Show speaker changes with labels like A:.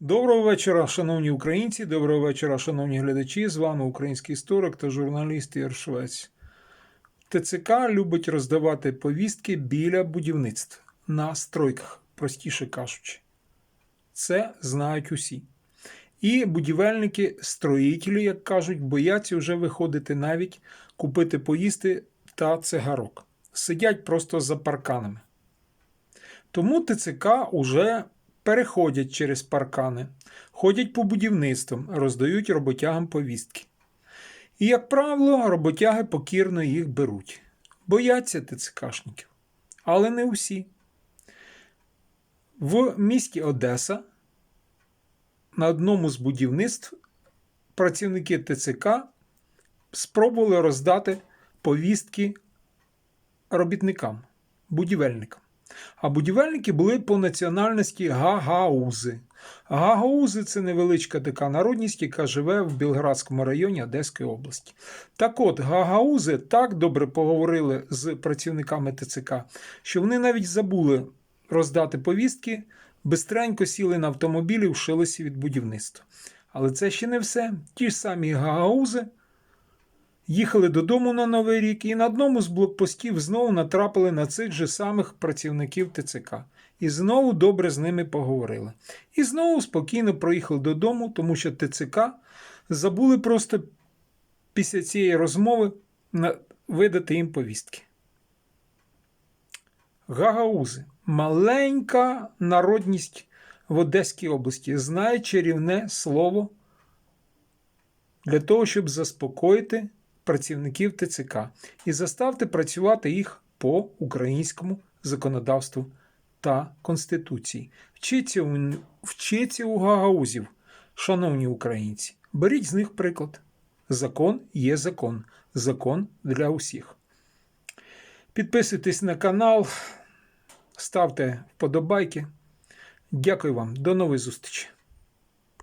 A: Доброго вечора, шановні українці, доброго вечора, шановні глядачі. З вами український історик та журналіст Ігор Швець. ТЦК любить роздавати повістки біля будівництв на стройках, простіше кажучи. Це знають усі. І будівельники, строїтелі, як кажуть, бояться вже виходити навіть купити поїсти та цигарок. Сидять просто за парканами. Тому ТЦК уже переходять через паркани, ходять по будівництвам, роздають роботягам повістки. І, як правило, роботяги покірно їх беруть. Бояться ТЦКшників. Але не усі. В місті Одеса на одному з будівництв працівники ТЦК спробували роздати повістки робітникам, будівельникам. А будівельники були по національності гагаузи. Гагаузи це невеличка така народність, яка живе в Білградському районі Одеської області. Так от, гагаузи так добре поговорили з працівниками ТЦК, що вони навіть забули роздати повістки, бистренько сіли на автомобілі, вшилися від будівництва. Але це ще не все. Ті ж самі гагаузи їхали додому на Новий рік і на одному з блокпостів знову натрапили на цих же самих працівників ТЦК. І знову добре з ними поговорили. І знову спокійно проїхали додому, тому що ТЦК забули просто після цієї розмови видати їм повістки. Гагаузи маленька народність в Одеській області знає чарівне слово для того, щоб заспокоїти працівників ТЦК і заставити працювати їх по українському законодавству та Конституції. Вчіться у, у гагаузів, шановні українці. Беріть з них приклад. Закон є закон. Закон для усіх. Підписуйтесь на канал, ставте вподобайки. Дякую вам. До нової зустрічі.